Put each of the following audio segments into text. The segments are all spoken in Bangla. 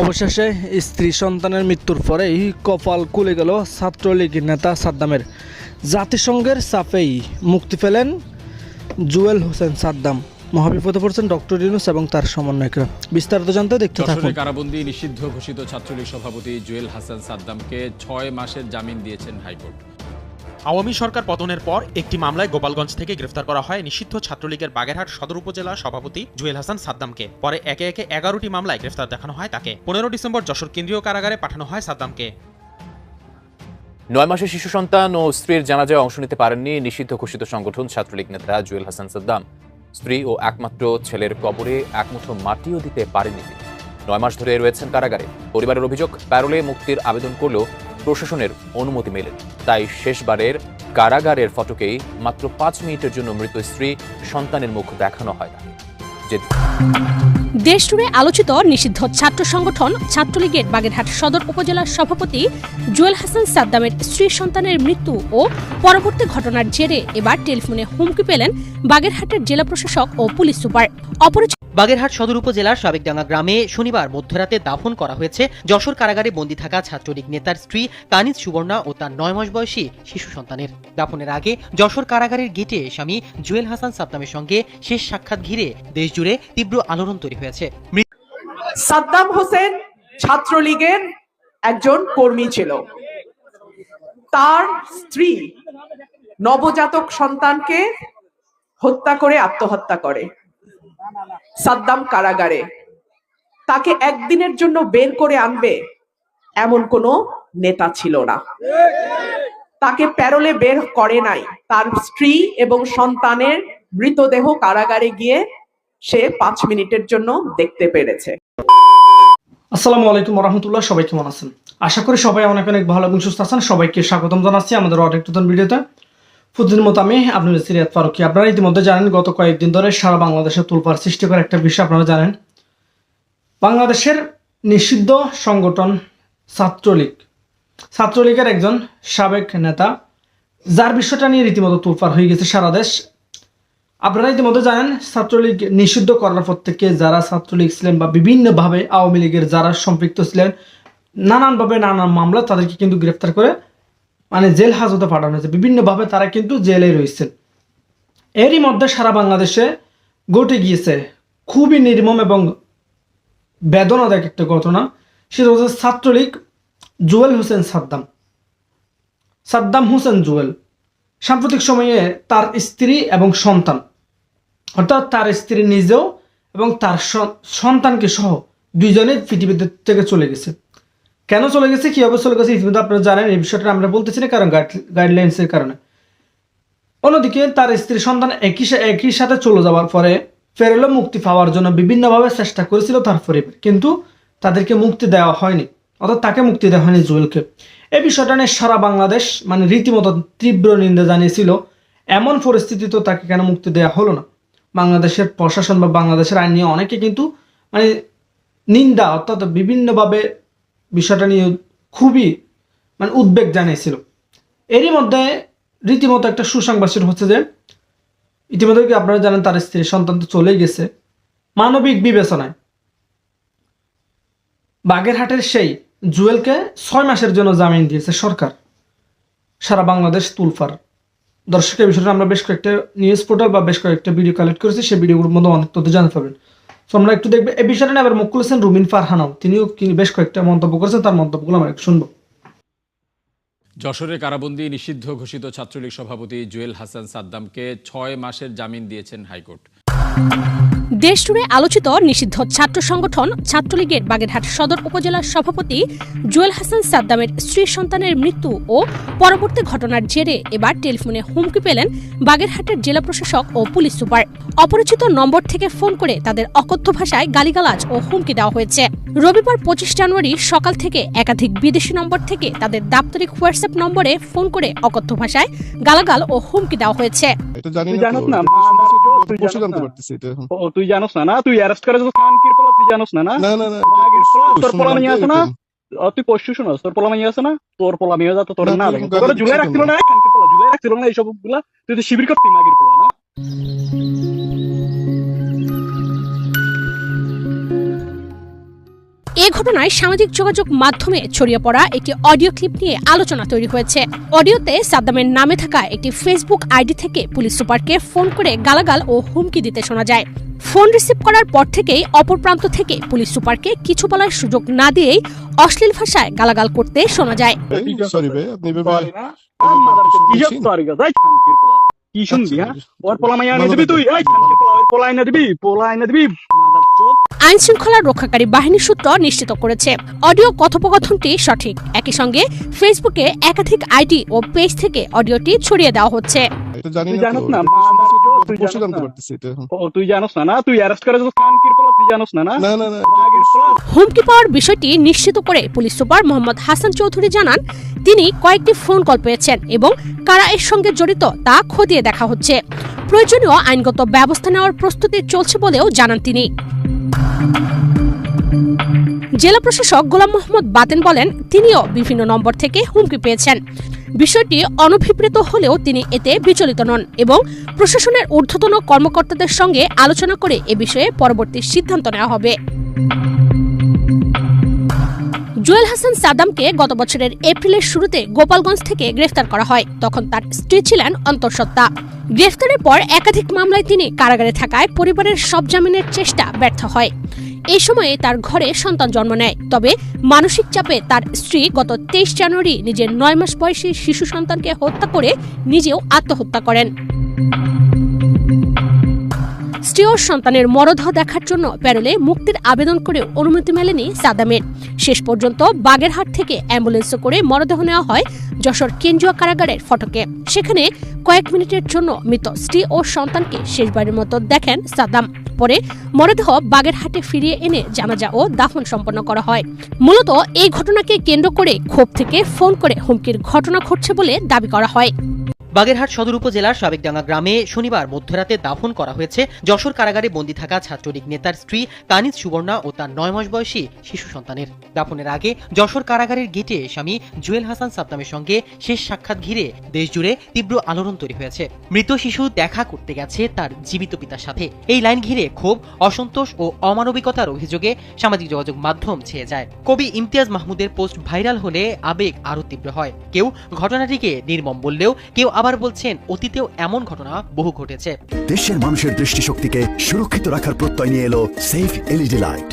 অবশেষে স্ত্রী সন্তানের মৃত্যুর পরেই কপাল কুলে গেল ছাত্রলীগের নেতা সাদ্দামের। জাতিসংঘের চাপেই মুক্তি পেলেন জুয়েল হোসেন সাদ্দাম। মহাবিপদে পড়ছেন ডক্টর ইউনুস এবং তার সমন্বয়করা। বিস্তারিত জানতে দেখতে থাকুন। কারাবন্দী নিষিদ্ধ ঘোষিত ছাত্রলীগ সভাপতি জুয়েল হাসান সাদ্দামকে ছয় মাসের জামিন দিয়েছেন হাইকোর্ট। আওয়ামী সরকার পতনের পর একটি মামলায় গোপালগঞ্জ থেকে গ্রেফতার করা হয় নিষিদ্ধ ছাত্রলীগের বাগেরহাট সদর উপজেলা সভাপতি জুয়েল হাসান সাদ্দামকে। পরে একে একে এগারোটি মামলায় গ্রেফতার দেখানো হয় তাকে। পনেরো ডিসেম্বর যশোর কেন্দ্রীয় কারাগারে পাঠানো হয় সাদ্দামকে। নয় মাসের শিশু সন্তান ও স্ত্রীর জানাজায় অংশ নিতে পারেননি নিষিদ্ধ ঘোষিত সংগঠন ছাত্রলীগ নেতা জুয়েল হাসান সাদ্দাম। স্ত্রী ও একমাত্র ছেলের কবরে একমুঠো মাটিও দিতে পারেননি তিনি। নয় মাস ধরে রয়েছেন কারাগারে। পরিবারের অভিযোগ, প্যারোলে মুক্তির আবেদন করলেও প্রশাসনের অনুমতি মেলে। তাই শেষবারের কারাগারের ফটকেই মাত্র পাঁচ মিনিটের জন্য মৃত স্ত্রী সন্তানের মুখ দেখানো হয় তাকে। যে দেশজুড়ে আলোচিত নিষিদ্ধ ছাত্র সংগঠন ছাত্রলীগের বাগেরহাট সদর উপজেলার সভাপতি জুয়েল হাসান সাদ্দামের স্ত্রী সন্তানের মৃত্যু ও পরবর্তী ঘটনার জেরে এবার টেলিফোনে হুমকি পেলেন বাগেরহাটের জেলা প্রশাসক ও পুলিশ সুপার। অপরিচিত বাগেরহাট সদর উপজেলার সাবেকডাঙ্গা গ্রামে শনিবার মধ্যরাতে দাফন করা হয়েছে যশোর কারাগারে বন্দী থাকা ছাত্রলীগ নেতার স্ত্রী তানিজ সুবর্ণা ও তার নয় মাস বয়সী শিশু সন্তানের। দাফনের আগে যশোর কারাগারের গেটে স্বামী জুয়েল হাসান সাদ্দামের সঙ্গে শেষ সাক্ষাৎ ঘিরে দেশজুড়ে তীব্র আলোড়ন তৈরি হয়েছে। সাদ্দাম হোসেন ছাত্রলীগের একজন কর্মী ছিল। তার স্ত্রী নবজাতক সন্তানকে হত্যা করে, আত্মহত্যা করে। সাদ্দাম কারাগারে। তাকে একদিনের জন্য বের করে আনবে এমন কোনো নেতা ছিল না। তাকে প্যারোলে বের করে নাই। তার স্ত্রী এবং সন্তানের মৃতদেহ কারাগারে গিয়ে সে পাঁচ মিনিটের জন্য দেখতে পেরেছে। আসসালামু আলাইকুম রহমতুল্লাহ সবাই কেমন আছেন? আশা করি সবাই অনেক অনেক ভালো এবং সুস্থ আছেন। সবাইকে স্বাগতম জানাচ্ছি আমাদের ভিডিওতে। মতো আমি সিরিয়াত ফারুকি। আপনারা ইতিমধ্যে জানেন, গত কয়েকদিন ধরে সারা বাংলাদেশে তুলপার সৃষ্টি করা একটা বিষয় আপনারা জানেন। বাংলাদেশের নিষিদ্ধ সংগঠন ছাত্রলীগ। ছাত্রলীগের একজন সাবেক নেতা, যার বিষয়টা নিয়ে রীতিমতো তুলপার হয়ে গেছে সারা দেশ। আপনারা ইতিমধ্যে জানেন, ছাত্রলীগ নিষিদ্ধ করার পর থেকে যারা ছাত্রলীগ ছিলেন বা বিভিন্নভাবে আওয়ামী লীগের যারা সম্পৃক্ত ছিলেন, নানানভাবে নানান মামলা তাদেরকে কিন্তু গ্রেফতার করে মানে জেল হাজতে পাঠানো হয়েছে। বিভিন্নভাবে তারা কিন্তু জেলে রয়েছেন। এরই মধ্যে সারা বাংলাদেশে ঘটে গিয়েছে খুবই নির্মম এবং বেদনাদায়ক একটা ঘটনা। সেটা হচ্ছে ছাত্রলীগ জুয়েল হোসেন সাদ্দাম। সাদ্দাম হোসেন জুয়েল। সাম্প্রতিক সময়ে তার স্ত্রী এবং সন্তান, অর্থাৎ তার স্ত্রী নিজেও এবং তার সন্তানকে সহ দুইজনে পৃথিবীতে থেকে চলে গেছে। কেন চলে গেছে? কীভাবে চলে গেছে? ইতিমধ্যে আপনারা জানেন, এই বিষয়টা আমরা বলতেছি না কারণ গাইডলাইন্সের কারণে। অন্যদিকে তার স্ত্রী সন্তান একই একই সাথে চলে যাওয়ার পরে ফেরেলো মুক্তি পাওয়ার জন্য বিভিন্নভাবে চেষ্টা করেছিল তার পরিবার, কিন্তু তাদেরকে মুক্তি দেওয়া হয়নি। অর্থাৎ তাকে মুক্তি দেওয়া হয়নি জুয়েলকে। এই বিষয়টা নিয়ে সারা বাংলাদেশ মানে রীতিমতো তীব্র নিন্দা জানিয়েছিল। এমন পরিস্থিতি তো তাকে কেন মুক্তি দেওয়া হলো না? বাংলাদেশের প্রশাসন বা বাংলাদেশের আইন নিয়ে অনেকে কিন্তু মানে নিন্দা, অর্থাৎ বিভিন্নভাবে বিষয়টা নিয়ে খুবই মানে উদ্বেগ জানিয়েছিল। এরই মধ্যে রীতিমতো একটা সুসংবাদ হচ্ছে যে, ইতিমধ্যে কি আপনারা জানেন তার স্ত্রী সন্তান তো চলেই গেছে। মানবিক বিবেচনায়। বাগেরহাটের সেই জুয়েলকে ছয় মাসের জন্য জামিন দিয়েছে সরকার। সারা বাংলাদেশ তুলফার। দর্শকের বিষয়টা আমরা বেশ কয়েকটা নিউজ পোর্টাল বা বেশ কয়েকটা ভিডিও কালেক্ট করেছি, সেই ভিডিওগুলোর মধ্যে অনেক তথ্য জানতে পারবেন। তো আমরা একটু দেখবে এই বিষয়টা নিয়ে আবার মুখ খুলেছেন রুমিন ফারহানাও, তিনিও বেশ কয়েকটা মন্তব্য করেছেন, তার মন্তব্যগুলো আমরা শুনব। যশোরে কারাবন্দি নিষিদ্ধ ঘোষিত ছাত্রলীগ সভাপতি জুয়েল হাসান সাদ্দামকে ছয় মাসের জামিন দিয়েছেন হাইকোর্ট। দেশজুড়ে আলোচিত নিষিদ্ধ ছাত্র সংগঠন ছাত্রলীগের বাগেরহাট সদর উপজেলার সভাপতি জুয়েল হাসান সাদ্দামের স্ত্রী সন্তানের মৃত্যু ও পরবর্তী ঘটনার জেরে এবার টেলিফোনে হুমকি পেলেন বাগেরহাটের জেলা প্রশাসক ও পুলিশ সুপার। অপরিচিত নম্বর থেকে ফোন করে তাদের অকথ্য ভাষায় গালিগালাজ ও হুমকি দেওয়া হয়েছে। রবিবার পঁচিশ জানুয়ারি সকাল থেকে একাধিক বিদেশি নম্বর থেকে তাদের দাপ্তরিক হোয়াটসঅ্যাপ নম্বরে ফোন করে অকথ্য ভাষায় গালাগাল ও হুমকি দেওয়া হয়েছে। তুই তুই জানোস না। না? তুই অ্যারেস্ট করে যত খানকির পোলা তুই জানোস না না? তোর পোলা নিয়ে আছে না? তুই পশু শুনোস তোর পোলা মেয়ে আছে না? তোর পোলা মেয়ে যাতো তোর না, লাগে তোর গালি রাখছিল না খানকির পোলা রাখছিল না এইসবগুলা তুই তো শিবির করতি মাগির পোলা না? এ ঘটনায় সামাজিক যোগাযোগ মাধ্যমে ছড়িয়ে পড়া একটি অডিও ক্লিপ নিয়ে আলোচনা তৈরি হয়েছে। অডিওতে সাদ্দামের নামে থাকা একটি ফেসবুক আইডি থেকে পুলিশ সুপারকে ফোন করে গালাগাল ও হুমকি দিতে শোনা যায়। ফোন রিসিভ করার পর থেকেই অপর প্রান্ত থেকে পুলিশ সুপারকে কিছু বলার সুযোগ না দিয়েই অশ্লীল ভাষায় গালাগাল করতে শোনা যায়। কি শুনবি হ্যাঁ ওর পোলা মাইয়া এনে দিবি তুই? এই পোলা এনে দিবি পোলা এনে দিবি। আইন শৃঙ্খলা রক্ষাকারী বাহিনী সূত্র নিশ্চিত করেছে। অডিও কথোপকথনটি সঠিক। একই সঙ্গে ফেসবুকে একাধিক আইডি ও পেজ থেকে অডিওটি ছড়িয়ে দেওয়া হচ্ছে। এটা জানি না না, এটা মাদার চোদ, তুই পরশু জানোস জানতে পারতেছি এটা। ও তুই জানোস না না? তুই অ্যারেস্ট করে দিছিস খানকির পোলা তুই জানোস না না? না না না হুমকি পাওয়ার বিষয়টি নিশ্চিত করে পুলিশ সুপার মোহাম্মদ হাসান চৌধুরী জানান তিনি কয়েকটি ফোন কল পেয়েছেন এবং কারা এর সঙ্গে জড়িত তা খতিয়ে দেখা হচ্ছে। প্রয়োজনীয় আইনগত ব্যবস্থা নেওয়ার প্রস্তুতি চলছে বলেও জানান তিনি। জেলা প্রশাসক গোলাম মোহাম্মদ বাতেন বলেন তিনিও বিভিন্ন নম্বর থেকে হুমকি পেয়েছেন। বিষয়টি অনভিপ্রেত হলেও তিনি এতে বিচলিত নন এবং প্রশাসনের ঊর্ধ্বতন কর্মকর্তাদের সঙ্গে আলোচনা করে এ বিষয়ে পরবর্তী সিদ্ধান্ত নেওয়া হবে। জুয়েল হাসান সাদামকে গত বছরের এপ্রিলের শুরুতে গোপালগঞ্জ থেকে গ্রেফতার করা হয়। তখন তার স্ত্রী ছিলেন অন্তঃসত্ত্বা। গ্রেফতারের পর একাধিক মামলায় তিনি কারাগারে থাকায় পরিবারের সব জামিনের চেষ্টা ব্যর্থ হয়। এই সময়ে তার ঘরে সন্তান জন্ম নেয়। তবে মানসিক চাপে তার স্ত্রী গত তেইশ জানুয়ারি নিজের নয় মাস বয়সী শিশু সন্তানকে হত্যা করে নিজেও আত্মহত্যা করেন। স্ত্রী ও সন্তানের মরদেহ দেখার জন্য প্যারোলে মুক্তির আবেদন করে অনুমতি মেলেনি সাদামের। শেষ পর্যন্ত বাগেরহাট থেকে অ্যাম্বুলেন্সে করে মরদেহ নেওয়া হয় যশোর কেন্দ্রীয় কারাগারের ফটকে। সেখানে কয়েক মিনিটের জন্য মৃত স্ত্রী ও সন্তানকে শেষবারের মতো দেখেন সাদাম। পরে মরদেহ বাগেরহাটে ফিরিয়ে এনে জানাজা ও দাফন সম্পন্ন করা হয়। মূলত এই ঘটনাকে কেন্দ্র করে ক্ষোভ থেকে ফোন করে হুমকির ঘটনা ঘটছে বলে দাবি করা হয়। বাগেরহাট সদর উপজেলার সাবেকডাঙ্গা গ্রামে শনিবার মধ্যরাতে দাফন করা হয়েছে যশোর কারাগারে বন্দী থাকা ছাত্রলীগ নেতার স্ত্রী কানিজ সুবর্ণা ও তার নয় মাস বয়সী শিশু সন্তানের। দাফনের আগে যশোর কারাগারের গেটে স্বামী জুয়েল হাসান সাদ্দামের সঙ্গে শেষ সাক্ষাৎ ঘিরে দেশজুড়ে তীব্র আলোড়ন তৈরি হয়েছে। মৃত শিশু দেখা করতে গেছে তার জীবিত পিতার সাথে। এই লাইন ঘিরে ক্ষোভ, অসন্তোষ ও অমানবিকতার অভিযোগে সামাজিক যোগাযোগ মাধ্যম ছেয়ে যায়। কবি ইমতিয়াজ মাহমুদের পোস্ট ভাইরাল হলে আবেগ আরও তীব্র হয়। কেউ ঘটনাটিকে নির্মম বললেও কেউ আবার বলছেন, অতীতেও এমন ঘটনা বহু ঘটেছে। দেশের মানুষের দৃষ্টিশক্তিকে সুরক্ষিত রাখার প্রত্যয় নিয়ে এলো সেফ এলইডি লাইট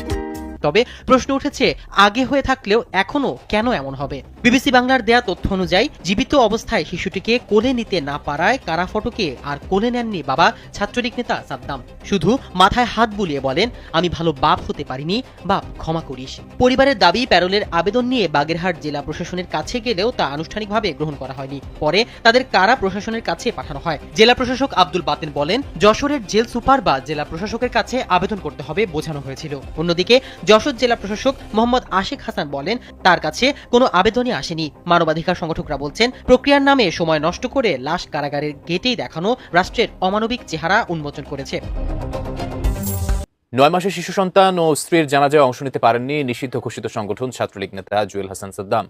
তবে প্রশ্ন উঠেছে, আগে হয়ে থাকলেও এখনও কেন এমন হবে? বিবিসি বাংলার দেয়া তথ্য অনুযায়ী, জীবিত অবস্থায় শিশুটিকে কোলে নিতে না পারায় কারা ফটকে আর কোলে নেননি বাবা ছাত্রলীগ নেতা সাদ্দাম? শুধু মাথায় হাত বুলিয়ে বলেন, আমি ভালো বাপ হতে পারিনি, বাপ ক্ষমা করিস। পরিবারের দাবি, প্যারোলের আবেদন নিয়ে বাগেরহাট জেলা প্রশাসনের কাছে গেলেও তা আনুষ্ঠানিকভাবে গ্রহণ করা হয়নি। পরে তাদের কারা প্রশাসনের কাছে পাঠানো হয়? জেলা প্রশাসক আব্দুল বাতেন বলেন, যশোরের জেল সুপার বা জেলা প্রশাসকের কাছে আবেদন করতে হবে বোঝানো হয়েছিল। অন্যদিকে যশোর জেলা প্রশাসক মোহাম্মদ আশিক হাসান বলেন, তার কাছে কোনো আবেদনই আসেনি। মানবাধিকার সংগঠকরা বলছেন, প্রক্রিয়ার নামে সময় নষ্ট করে লাশ কারাগারের গেটেই দেখানো রাষ্ট্রের অমানবিক চেহারা উন্মোচন করেছে। নয় মাসের শিশু সন্তান ও স্ত্রীর জানাজায় অংশ নিতে পারেননি নিষিদ্ধ ঘোষিত সংগঠন ছাত্রলীগ নেতা জুয়েল হাসান সাদ্দাম।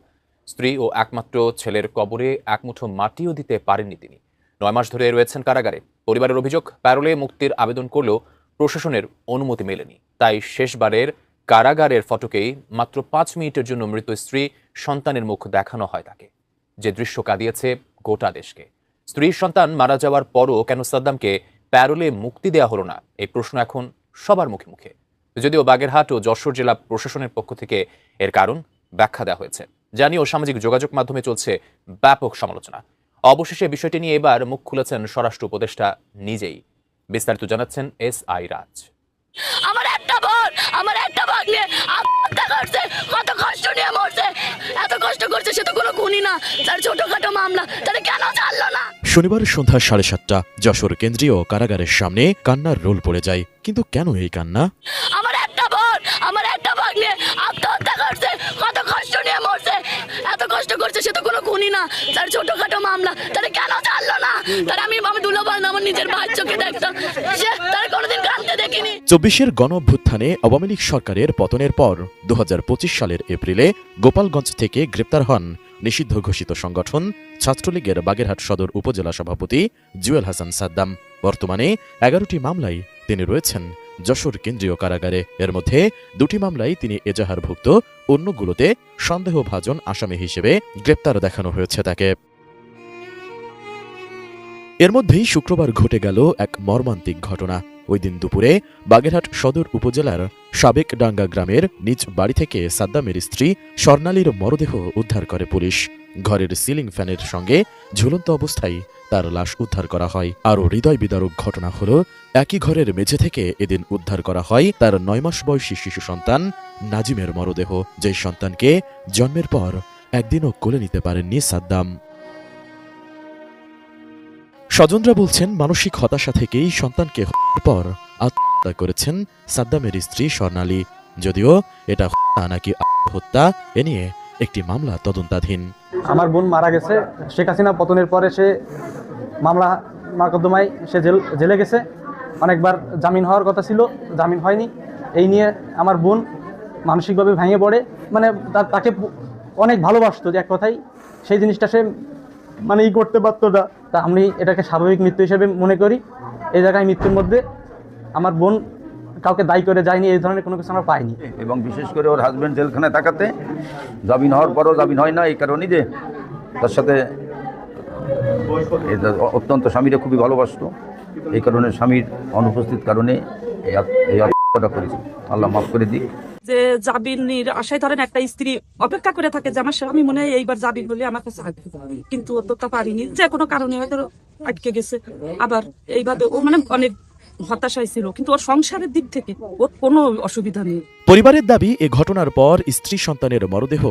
স্ত্রী ও একমাত্র ছেলের কবরে একমুঠো মাটিও দিতে পারেননি তিনি। নয় মাস ধরে রয়েছেন কারাগারে। পরিবারের অভিযোগ, প্যারোলে মুক্তির আবেদন করলেও প্রশাসনের অনুমতি মেলেনি। তাই শেষবারের কারাগারের ফটকেই মাত্র পাঁচ মিনিটের জন্য মৃত স্ত্রী সন্তানের মুখ দেখানো হয় তাকে। যে দৃশ্য কাঁদিয়েছে গোটা দেশকে। স্ত্রীর সন্তান মারা যাওয়ার পরও কেন সাদ্দামকে প্যারোলে মুক্তি দেওয়া হলো না, এই প্রশ্ন এখন সবার মুখে মুখে। যদিও বাগেরহাট ও যশোর জেলা প্রশাসনের পক্ষ থেকে এর কারণ ব্যাখ্যা দেওয়া হয়েছে। জানিয়েও সামাজিক যোগাযোগ মাধ্যমে চলছে ব্যাপক সমালোচনা। অবশেষে বিষয়টি নিয়ে এবার মুখ খুলেছেন স্বরাষ্ট্র উপদেষ্টা নিজেই। বিস্তারিত জানাচ্ছেন এস আই রাজ। আমার একটা বোন আমার একটা ভাগ্নে আত্মহত্যা করছে কত কষ্ট নিয়ে মরছে এত কষ্ট করছে সে তো কোনো খুনি না তার ছোটখাটো মামলা তাহলে কেন জানলো না? শনিবার সন্ধ্যা সাড়ে সাতটা যশোর কেন্দ্রীয় কারাগারের সামনে কান্নার রোল পড়ে যায় কিন্তু কেন এই কান্না? আমার একটা বোন আমার একটা ভাগ্নে আত্মহত্যা করছে কত কষ্ট নিয়ে মরছে এত কষ্ট করছে সে তো কোনো খুনি না তার ছোটখাটো মামলা তাহলে কেন জানলো না? তার আমি আমি দুলাভাই আমার নিজের ভাই চোখে দেখতাম সে তার চব্বিশের গণ অভ্যুত্থানে আওয়ামী লীগ সরকারের পতনের পর দু হাজার পঁচিশ সালের এপ্রিলে গোপালগঞ্জ থেকে গ্রেপ্তার হন নিষিদ্ধ ঘোষিত সংগঠন ছাত্রলীগের বাগেরহাট সদর উপজেলা সভাপতি জুয়েল হাসান সাদ্দাম। বর্তমানে এগারোটি মামলায় তিনি রয়েছেন যশোর কেন্দ্রীয় কারাগারে। এর মধ্যে দুটি মামলায় তিনি এজাহারভুক্ত, অন্যগুলোতে সন্দেহভাজন আসামি হিসেবে গ্রেপ্তার দেখানো হয়েছে তাকে। এর মধ্যেই শুক্রবার ঘটে গেল এক মর্মান্তিক ঘটনা। ওই দিন দুপুরে বাগেরহাট সদর উপজেলার সাবেক ডাঙ্গা গ্রামের নিজ বাড়ি থেকে সাদ্দামের স্ত্রী স্বর্ণালীর মরদেহ উদ্ধার করে পুলিশ। ঘরের সিলিং ফ্যানের সঙ্গে ঝুলন্ত অবস্থায় তার লাশ উদ্ধার করা হয়। আরও হৃদয় বিদারক ঘটনা হল, একই ঘরের মেঝে থেকে এদিন উদ্ধার করা হয় তার নয় মাস বয়সী শিশু সন্তান নাজিমের মরদেহ। যে সন্তানকে জন্মের পর একদিনও কোলে নিতে পারেননি সাদ্দাম। স্বজনরা বলছেন, মানসিক হতাশা থেকেই সন্তানকে পর আত্মহত্যা করেছেন সাদ্দামের স্ত্রী স্বর্ণালী। যদিও এটা হত্যা নাকি আত্মহত্যা, এ নিয়ে একটি মামলা তদন্তাধীন। আমার বোন মারা গেছে। শেখ হাসিনা পতনের পরে সে মামলা মাকদ্দমায় সে জেল, জেলে গেছে। অনেকবার জামিন হওয়ার কথা ছিল, জামিন হয়নি। এই নিয়ে আমার বোন মানসিকভাবে ভেঙে পড়ে। মানে তাকে অনেক ভালোবাসতো, যে এক কথাই সেই জিনিসটা সে মানে ই করতে পারতো না তা আমি এটাকে স্বাভাবিক মৃত্যু হিসেবে মনে করি। এই জায়গায় মৃত্যুর মধ্যে আমার বোন কাউকে দায়ী করে যায়নি এই ধরনের কোনো কিছু আমরা পাইনি। এবং বিশেষ করে ওর হাজব্যান্ড জেলখানায় থাকাতে জামিন হওয়ার পরও জামিন হয় না এই কারণেই যে তার সাথে অত্যন্ত স্বামীরা খুবই ভালোবাসত। এই কারণে স্বামীর অনুপস্থিত কারণে এই করেছি। আল্লাহ মাফ করে দিই যে জাবিনের আশায় ধরেন একটা স্ত্রী অপেক্ষা করে থাকে যে আমার স্বামী মনে হয় এইবার জাবিন বলে আমার কাছে কিন্তু তো পারিনি। যে কোনো কারণে হয়তো আটকে গেছে। আবার এইভাবে ও মানে অনেক হতাশায় ছিল কিন্তু ওর সংসারের দিক থেকে ওর কোনো অসুবিধা নেই। পরিবারের দাবি, এ ঘটনার পর স্ত্রী সন্তানের মরদেহ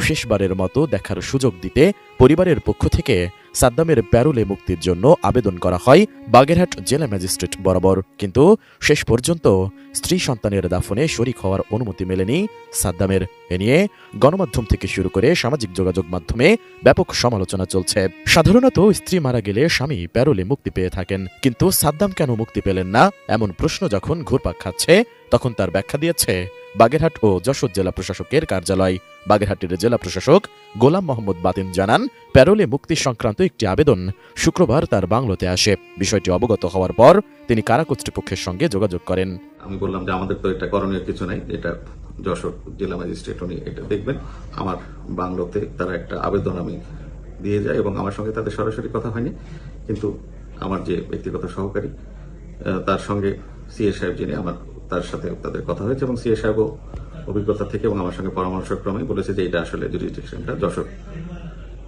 শেষবারের মতো দেখার সুযোগ দিতে পরিবারের পক্ষ থেকে সাদ্দামের প্যারোলে মুক্তির জন্য আবেদন করা হয় বাগেরহাট জেলা ম্যাজিস্ট্রেট বরাবর। কিন্তু শেষ পর্যন্ত স্ত্রী সন্তানের দাফনে শরিক হওয়ার অনুমতি মেলেনি সাদ্দামের। এ নিয়ে গণমাধ্যম থেকে শুরু করে সামাজিক যোগাযোগ মাধ্যমে ব্যাপক সমালোচনা চলছে। সাধারণত স্ত্রী মারা গেলে স্বামী প্যারোলে মুক্তি পেয়ে থাকেন। কিন্তু সাদ্দাম কেন মুক্তি পেলেন না? এমন প্রশ্ন যখন ঘুরপাক খাচ্ছে, তখন তার ব্যাখ্যা দিয়েছে বাগেরহাট ও যশোর জেলা প্রশাসকের কার্যালয়। বাগেরহাটের জেলা প্রশাসক গোলাম মোহাম্মদ বাতিন জানান, প্যারোলে মুক্তি সংক্রান্ত একটি আবেদন শুক্রবার তার বাংলোতে আসে। বিষয়টি অবগত হওয়ার পর তিনি কারা কর্তৃপক্ষের সঙ্গে যোগাযোগ করেন। আমি বললাম যে আমাদের তো এটা করণীয় কিছু নাই, এটা যশোর জেলা ম্যাজিস্ট্রেট উনি এটা দেখবেন। আমার বাংলোতে তারা একটা আবেদন আমি দিয়ে যায় এবং আমার সঙ্গে তাদের সরাসরি কথা হয়নি। কিন্তু আমার যে ব্যক্তিগত সহকারী তার সঙ্গে সিএ সাহেব যিনি আমার, তার সাথে তাদের কথা হয়েছে এবং সিএ সাহেবও অভিজ্ঞতা থেকে এবং আমার সঙ্গে পরামর্শক্রমে বলেছে যে এটা আসলে জুরিডিকশনটা যশোর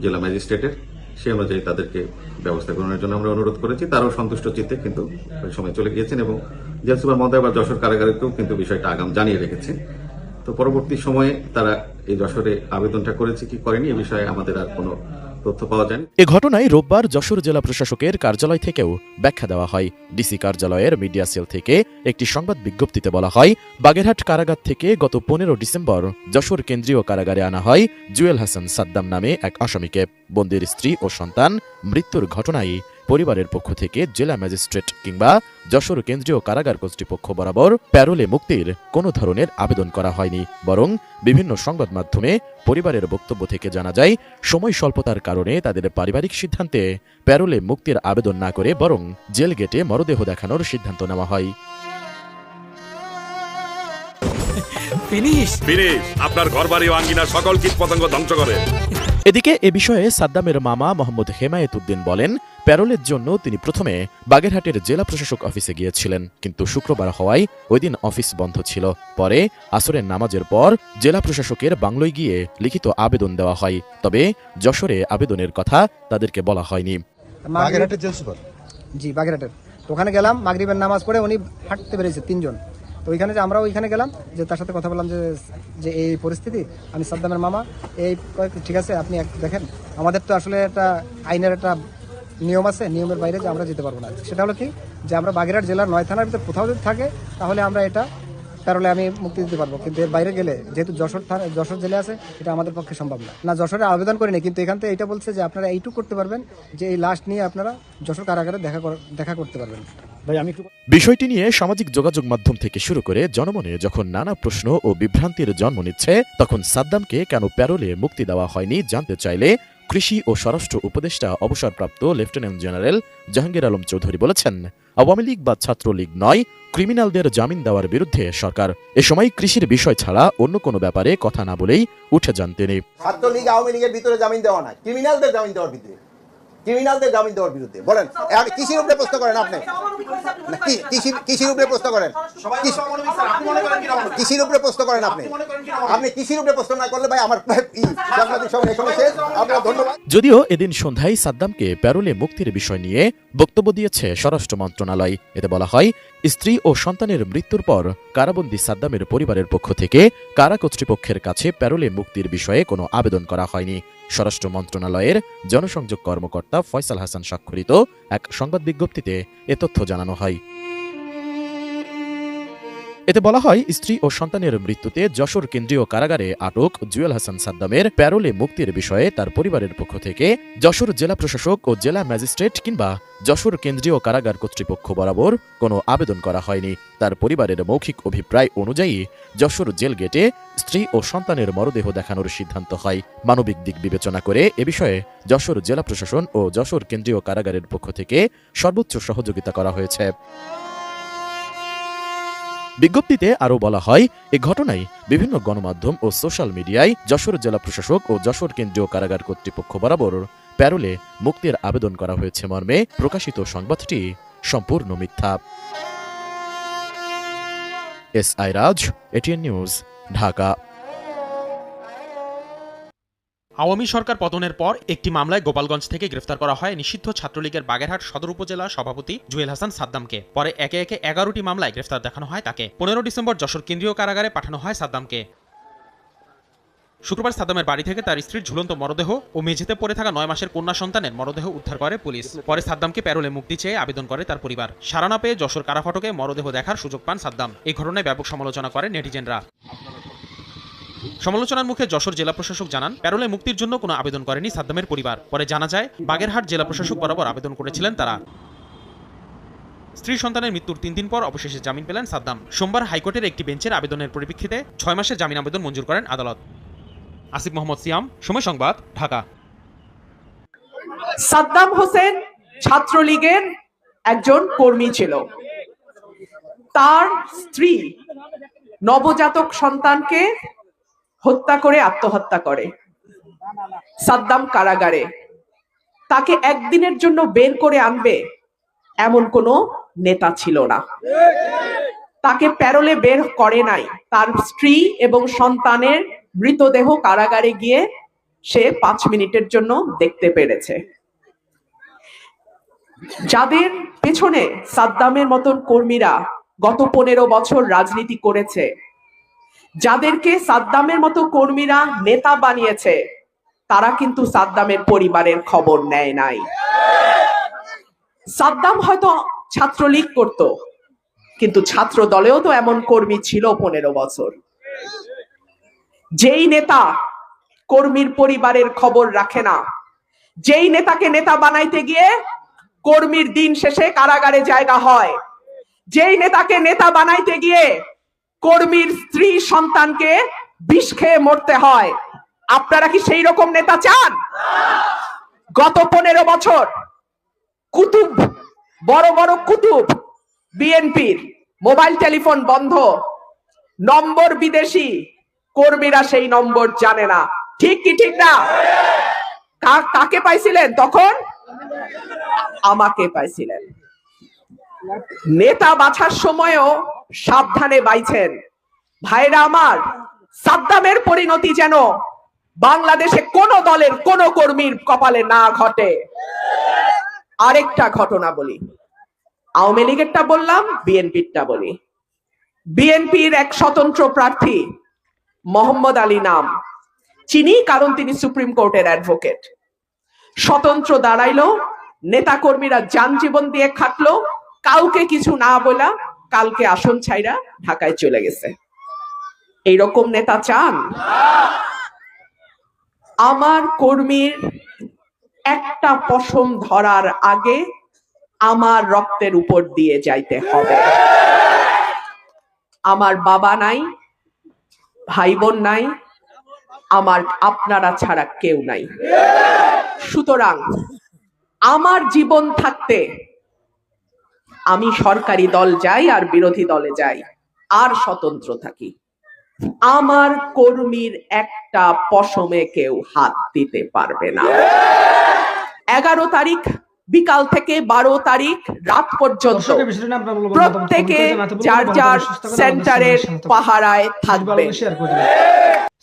জেলা ম্যাজিস্ট্রেটের। সে অনুযায়ী তাদেরকে ব্যবস্থা গ্রহণের জন্য আমরা অনুরোধ করেছি। তারাও সন্তুষ্ট চিত্তে কিন্তু ওই সময় চলে গিয়েছেন এবং জেল সুপার মহোদয় বা যশোর কারাগারেকেও কিন্তু বিষয়টা আগাম জানিয়ে রেখেছে তো পরবর্তী সময়ে তারা এই যশোরে আবেদনটা করেছে, কি করেনি, এ বিষয়ে আমাদের আর কোনো তথ্য পাওয়া যায়। এ ঘটনায় রোববার যশোর জেলা প্রশাসকের কার্যালয় থেকেও ব্যাখ্যা দেওয়া হয়। ডিসি কার্যালয়ের মিডিয়া সেল থেকে একটি সংবাদ বিজ্ঞপ্তিতে বলা হয়, বাগেরহাট কারাগার থেকে গত পনেরো ডিসেম্বর যশোর কেন্দ্রীয় কারাগারে আনা হয় জুয়েল হাসান সাদ্দাম নামে এক আসামিকে। বন্দির স্ত্রী ও সন্তান মৃত্যুর ঘটনায় পরিবারের পক্ষ থেকে জেলা ম্যাজিস্ট্রেট কিংবা যশোর কেন্দ্রীয় কারাগার কর্তৃপক্ষ বরাবর প্যারোলে মুক্তির কোনো ধরনের আবেদন করা হয়নি বরং বিভিন্ন সংবাদ মাধ্যমে পরিবারের বক্তব্য থেকে জানা যায় সময় স্বল্পতার কারণে তাদের পারিবারিক সিদ্ধান্তে প্যারোলে মুক্তির আবেদন না করে বরং জেল গেটে মরদেহ দেখানোর সিদ্ধান্ত নেওয়া হয়। ফিনিশ। ফিনিশ। আপনার ঘরবাড়ি ও আঙ্গিনা সকল কীট পতঙ্গ ধ্বংস করে। এদিকে এ বিষয়ে সাদ্দামের মামা মোহাম্মদ হেমায়েত উদ্দিন বলেন প্যারোলের জন্য তিনি প্রথমে বাগেরহাটের জেলা প্রশাসক অফিসে গিয়েছিলেন কিন্তু শুক্রবার হওয়ায় ওই দিন অফিস বন্ধ ছিল। পরে আসরের নামাজের পর জেলা প্রশাসকের বাংলোয় গিয়ে লিখিত আবেদন দেওয়া হয়। তবে যশোরে আবেদনের কথা তাদেরকে বলা হয়নি। বাগেরহাটের জেল সুপার? জি বাগেরহাটের। ওখানে গেলাম মাগরিবের নামাজ পড়ে উনি হাঁটতে বেরিয়েছে তিনজন। তো ওইখানে যে আমরাও ওইখানে গেলাম, যে তার সাথে কথা বললাম যে যে এই পরিস্থিতি, আমি সাদ্দামের মামা, এই ঠিক আছে, আপনি দেখেন, আমাদের তো আসলে একটা আইনের একটা নিয়ম আছে, নিয়মের বাইরে যে আমরা যেতে পারব না। সেটা হলো কি, যে আমরা বাগেরহাট জেলার নয় থানার ভিতরে কোথাও যদি থাকে, তাহলে আমরা এটা তাহলে আমি মুক্তি দিতে পারব। কিন্তু এর বাইরে গেলে, যেহেতু যশোর থানা, যশোর জেলে আছে, এটা আমাদের পক্ষে সম্ভব না। না, যশোরে আবেদন করিনি, কিন্তু এখান থেকে এটা বলছে যে আপনারা এইটুকু করতে পারবেন, যে এই লাস্ট নিয়ে আপনারা যশোর কারাগারে দেখা দেখা করতে পারবেন। ভাই আমি বিষয়টি নিয়ে সামাজিক যোগাযোগ মাধ্যম থেকে শুরু করে জনমনে যখন নানা প্রশ্ন ও বিভ্রান্তির জন্ম নিচ্ছে তখন সাদ্দামকে কেন প্যারোলে মুক্তি দেওয়া হয়নি জানতে চাইলে কৃষি ও স্বরাষ্ট্র উপদেষ্টা অবসরপ্রাপ্ত লেফটেন্যান্ট জেনারেল জাহাঙ্গীর আলম চৌধুরী বলেছেন আওয়ামী লীগ বা ছাত্রলীগ নয় ক্রিমিনালদের জামিন দেওয়ার বিরুদ্ধে সরকার। এ সময় কৃষির বিষয় ছাড়া অন্য কোনো ব্যাপারে কথা না বলেই উঠে যান তিনি। ছাত্রলীগ আওয়ামী লীগের ভিতরে জামিন দেওয়া নাই ক্রিমিনালদের জামিন দেওয়ার ভিতরে। ক্রিমিনালদের জামিন দেওয়ার বিরুদ্ধে। বলেন কৃষির উপরে প্রশ্ন করেন আপনি। না, কি- কৃষি- কৃষির উপরে প্রশ্ন করেন? কৃষির উপরে প্রশ্ন করেন আপনি। আপনি কৃষির উপরে প্রশ্ন না করলে ভাই আমার যদিও এদিন সন্ধ্যায় সাদ্দামকে প্যারোলে মুক্তির বিষয় নিয়ে বক্তব্য দিয়েছে স্বরাষ্ট্র মন্ত্রণালয়। এতে বলা হয় স্ত্রী ও সন্তানের মৃত্যুর পর কারাবন্দী সাদ্দামের পরিবারের পক্ষ থেকে কারা কর্তৃপক্ষের কাছে প্যারোলে মুক্তির বিষয়ে কোনো আবেদন করা হয়নি। স্বরাষ্ট্র মন্ত্রণালয়ের জনসংযোগ কর্মকর্তা ফয়সাল হাসান স্বাক্ষরিত এক সংবাদ বিজ্ঞপ্তিতে এ তথ্য জানানো হয়। এতে বলা হয়, স্ত্রী ও সন্তানের মৃত্যুতে যশোর কেন্দ্রীয় কারাগারে আটক জুয়েল হাসান সাদ্দামের প্যারোলে মুক্তির বিষয়ে তার পরিবারের পক্ষ থেকে যশোর জেলা প্রশাসক ও জেলা ম্যাজিস্ট্রেট কিংবা যশোর কেন্দ্রীয় কারাগার কর্তৃপক্ষ বরাবর কোনো আবেদন করা হয়নি। তার পরিবারের মৌখিক অভিপ্রায় অনুযায়ী যশোর জেল গেটে স্ত্রী ও সন্তানের মরদেহ দেখানোর সিদ্ধান্ত হয়। মানবিক দিক বিবেচনা করে এ বিষয়ে যশোর জেলা প্রশাসন ও যশোর কেন্দ্রীয় কারাগারের পক্ষ থেকে সর্বোচ্চ সহযোগিতা করা হয়েছে। বিজ্ঞপ্তিতে আরও বলা হয়, এ ঘটনায় বিভিন্ন গণমাধ্যম ও সোশ্যাল মিডিয়ায় যশোর জেলা প্রশাসক ও যশোর কেন্দ্রীয় কারাগার কর্তৃপক্ষ বরাবর প্যারোলে মুক্তির আবেদন করা হয়েছে মর্মে প্রকাশিত সংবাদটি সম্পূর্ণ মিথ্যা। S I Raj, ATN news, Dhaka. Awami সরকার পতনের পর একটি মামলায় গোপালগঞ্জ থেকে গ্রেফতার করা হয় নিষিদ্ধ ছাত্রলীগের বাগেরহাট সদর উপজেলা সভাপতি জুয়েল হাসান সাদ্দামকে। পরে একে একে এগারোটি মামলায় গ্রেফতার দেখানো হয় তাকে। পনেরো ডিসেম্বর যশোর কেন্দ্রীয় কারাগারে পাঠানো হয় সাদ্দামকে। শুক্রবার সাদ্দামের বাড়ি থেকে তার স্ত্রীর ঝুলন্ত মরদেহ ও মেঝেতে পড়ে থাকা নয় মাসের কন্যা সন্তানের মরদেহ উদ্ধার করে পুলিশ। পরে সাদ্দামকে প্যারোলে মুক্তি চেয়ে আবেদন করে তার পরিবার। সারা না পেয়ে যশোর কারাফটকে মরদেহ দেখার সুযোগ পান সাদ্দাম। এই ঘটনায় ব্যাপক সমালোচনা করে নেটিজেনরা। সমালোচনার মুখে যশোর জেলা প্রশাসক জানান, প্যারোলে মুক্তির জন্য কোনো আবেদন করেনি সাদ্দামের পরিবার। পরে জানা যায়, বাগেরহাট জেলা প্রশাসক বরাবর আবেদন করেছিলেন তারা। স্ত্রী সন্তানের মৃত্যুর তিন দিন পর অবশেষে জামিন পেলেন সাদ্দাম। সোমবার হাইকোর্টের একটি বেঞ্চের আবেদনের পরিপ্রেক্ষিতে ছয় মাসের জামিন আবেদন মঞ্জুর করেন আদালত। আসিফ মোহাম্মদ সিয়াম, সময় সংবাদ, ঢাকা। সাদ্দাম হোসেন ছাত্রলীগের একজন কর্মী ছিল। তার স্ত্রী নবজাতক সন্তানকে হত্যা করে, আত্মহত্যা করে। সাদ্দাম কারাগারে। তাকে একদিনের জন্য বের করে আনবে এমন কোনো নেতা ছিল না। তাকে প্যারোলে বের করে নাই। তার স্ত্রী এবং সন্তানের মৃতদেহ কারাগারে গিয়ে সে পাঁচ মিনিটের জন্য দেখতে পেরেছে। যাদের পেছনে সাদ্দামের মতন কর্মীরা গত পনেরো বছর রাজনীতি করেছে যাদেরকে সাদ্দামের মতো কর্মীরা নেতা বানিয়েছে, তারা কিন্তু সাদ্দামের পরিবারের খবর নেয় নাই। সাদ্দাম হয়তো ছাত্রলীগ করত, কিন্তু ছাত্র দলেও তো এমন কর্মী ছিল পনেরো বছর। যেই নেতা কর্মীর পরিবারের খবর রাখে না, যেই নেতাকে নেতা বানাইতে গিয়ে কর্মীর দিন শেষে কারাগারে জায়গা হয়, যেই নেতাকে নেতা বানাইতে গিয়ে কর্মীর স্ত্রী সন্তানকে বিষ খেয়ে মরতে হয়। আপনারা কি সেই রকম নেতা চান? গত পনেরো বছর কুতুব, বড় বড় কুতুব, বিএনপির মোবাইল টেলিফোন বন্ধ। নম্বর বিদেশি, কর্মীরা সেই নম্বর জানে না। ঠিক কি ঠিক না? কাকে পাইছিলেন তখন? আমাকে পাইছিলেন। নেতা বাছার সময়ও সাবধানে বাইছেন। ভাইরা আমার, সাদ্দামের পরিণতি যেন বাংলাদেশে কোন দলের কোন কর্মীর কপালে না ঘটে। আরেকটা ঘটনা বলি। আওয়ামী লীগেরটা বললাম, বিএনপিরটা বলি। বিএনপির এক স্বতন্ত্র প্রার্থী মোহাম্মদ আলী নাম। চিনি কারণ তিনি সুপ্রিম কোর্টের অ্যাডভোকেট। স্বতন্ত্র দাঁড়াইলো নেতা কর্মীরা যান জীবন দিয়ে খাটলো কাউকে কিছু না বলা কালকে আসন ছাইরা ঢাকায় চলে গেছে। এইরকম নেতা চান? আমার কর্মীর একটা পশম ধরার আগে আমার রক্তের উপর দিয়ে যাইতে হবে। আমার বাবা নাই ভাই বোন নাই, আমার আপনারা ছাড়া কেউ নাই। সুতরাং আমার জীবন থাকতে আমি সরকারি দল যাই আর বিরোধী দলে যাই আর স্বতন্ত্র থাকি। আমার কর্মীর একটা পশমে কেউ হাত দিতে পারবে না। এগারো তারিখ বিকাল থেকে বারো তারিখ রাত পর্যন্ত প্রত্যেকে। যার যার সেন্টারের। পাহারায় থাকবে।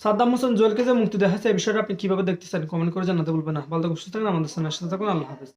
সাদ্দাম হোসেন জুয়েলকে যে মুক্তি দেওয়া হয়েছে এই বিষয়টা আপনি কীভাবে দেখতেছেন? কমেন্ট করে জানাতে বলবেন না। ভালো থাকুন সুস্থ থাকুন আমাদের সাথে থাকুন। আল্লাহ হাফেজ।